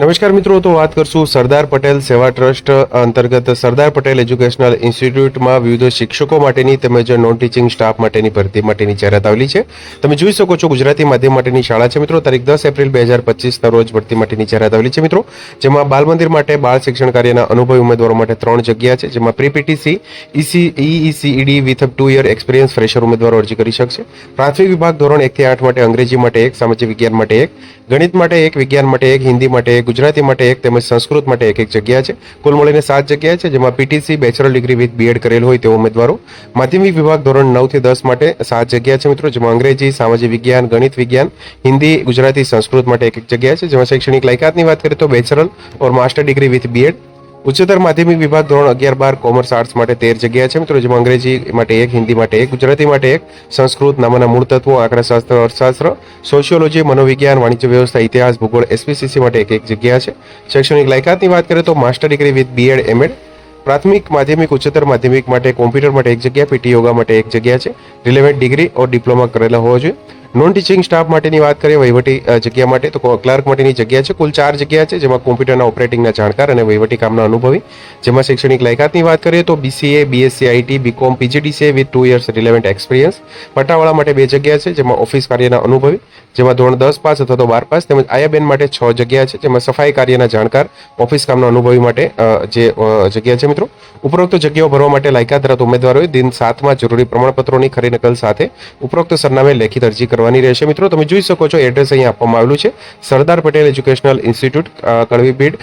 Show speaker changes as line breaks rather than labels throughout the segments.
નમસ્કાર મિત્રો, તો વાત કરશું સરદાર પટેલ સેવા ટ્રસ્ટ અંતર્ગત. સરદાર પટેલ એજ્યુકેશનલ ઇન્સ્ટિટ્યૂટમાં વિવિધ શિક્ષકો માટેની તેમજ નોન ટીચિંગ સ્ટાફ માટેની ભરતી માટેની જાહેરાત આવેલી છે. તમે જોઈ શકો છો ગુજરાતી માધ્યમ માટેની શાળા છે મિત્રો. તારીખ દસ એપ્રિલ બે હજાર પચીસના રોજ ભરતી માટેની જાહેરાત આવેલી છે મિત્રો. જેમાં બાલ મંદિર માટે બાળ શિક્ષણ કાર્યના અનુભવી ઉમેદવારો માટે ત્રણ જગ્યા છે. જેમાં pre PTC EC, EECED with two year experience fresher ઉમેદવારો અરજી કરી શકશે. પ્રાથમિક વિભાગ ધોરણ એકથી આઠ માટે અંગ્રેજી માટે એક, સામાજિક વિજ્ઞાન માટે એક, ગણિત માટે એક, વિજ્ઞાન માટે એક, હિન્દી માટે એક ગુજરાતી માટે એક તેમજ સંસ્કૃત માટે એક એક જગ્યા છે. કુલ મળીને સાત જગ્યા છે, જેમાં PTC bachelor degree with BEd કરેલ હોય તેવા ઉમેદવારો. માધ્યમિક વિભાગ ધોરણ નવથી દસ માટે સાત જગ્યા છે મિત્રો, જેમાં અંગ્રેજી, સામાજિક વિજ્ઞાન, ગણિત વિજ્ઞાન, હિન્દી, ગુજરાતી, સંસ્કૃત માટે એક એક જગ્યા છે, જેમાં શૈક્ષણિક લાયકાતની વાત કરીએ તો bachelor or master degree with BEd ઉચ્ચતર માધ્યમિક વિભાગ ધોરણ અગિયાર બાર કોમર્સ આર્ટ્સ માટે તેર જગ્યા છે. મિત્રો, જેમાં અંગ્રેજી માટે એક, હિન્દી માટે એક, ગુજરાતી માટે એક, સંસ્કૃત નામના મૂળ તત્વો આંકડાશાસ્ત્ર અર્થશાસ્ત્ર, સોશિયોલોજી, મનોવિજ્ઞાન, વાણિજ્ય વ્યવસ્થા, ઇતિહાસ, ભૂગોળ એસપીસીસી માટે એક એક જગ્યા છે. શૈક્ષણિક લાયકાતની વાત કરીએ તો master degree with BEd MEd પ્રાથમિક માધ્યમિક, ઉચ્ચતર માધ્યમિક માટે કોમ્પ્યુટર માટે એક જગ્યા પીટી યોગા માટે એક જગ્યા છે. રિલેવન્ટ ડિગ્રી ઓર ડિપ્લોમા કરેલા હોવા જોઈએ. નોન ટીચિંગ સ્ટાફ માટેની વાત કરીએ, વહીવટી જગ્યા માટે, તો ક્લાર્ક માટેની જગ્યા છે, કુલ ચાર જગ્યા છે, જેમાં કોમ્પ્યુટરના ઓપરેટિંગના જાણકાર અને વહીવટી કામના અનુભવી. જેમાં શૈક્ષણિક લાયકાતની વાત કરીએ, તો BCA BSc IT BCom PGDCA with two years relevant experience પટાવાળા માટે બે જગ્યા છે, જેમાં ઓફિસ કાર્યના અનુભવી, જેમાં ધોરણ દસ પાસ અથવા તો બાર પાસ, તેમજ આયાબેન માટે છ જગ્યા છે, જેમાં સફાઈ કાર્યના જાણકાર, ઓફિસ કામના અનુભવી માટે જે જગ્યા છે મિત્રો. ઉપરોક્ત જગ્યાઓ ભરવા માટે લાયકાત ધરાવતા ઉમેદવારોએ દિન સાતમાં જરૂરી પ્રમાણપત્રોની ખરી નકલ સાથે ઉપરોક્ત સરનામે લેખિત અરજી કરવાની રહેશે. મિત્રો, તમે જોઈ શકો છો, એડ્રેસ અહીં આપવામાં આવેલું છે. સરદાર પટેલ એજ્યુકેશનલ ઇન્સ્ટિટ્યૂટ કડવી બીડ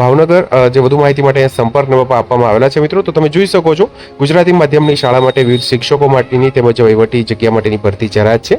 ભાવનગર જે વધુ માહિતી માટે અહીંયા સંપર્ક નંબર આપવામાં આવેલા છે. મિત્રો, તો તમે જોઈ શકો છો, ગુજરાતી માધ્યમની શાળા માટે વિવિધ શિક્ષકો માટેની તેમજ વહીવટી જગ્યા માટેની ભરતી જાહેરાત છે.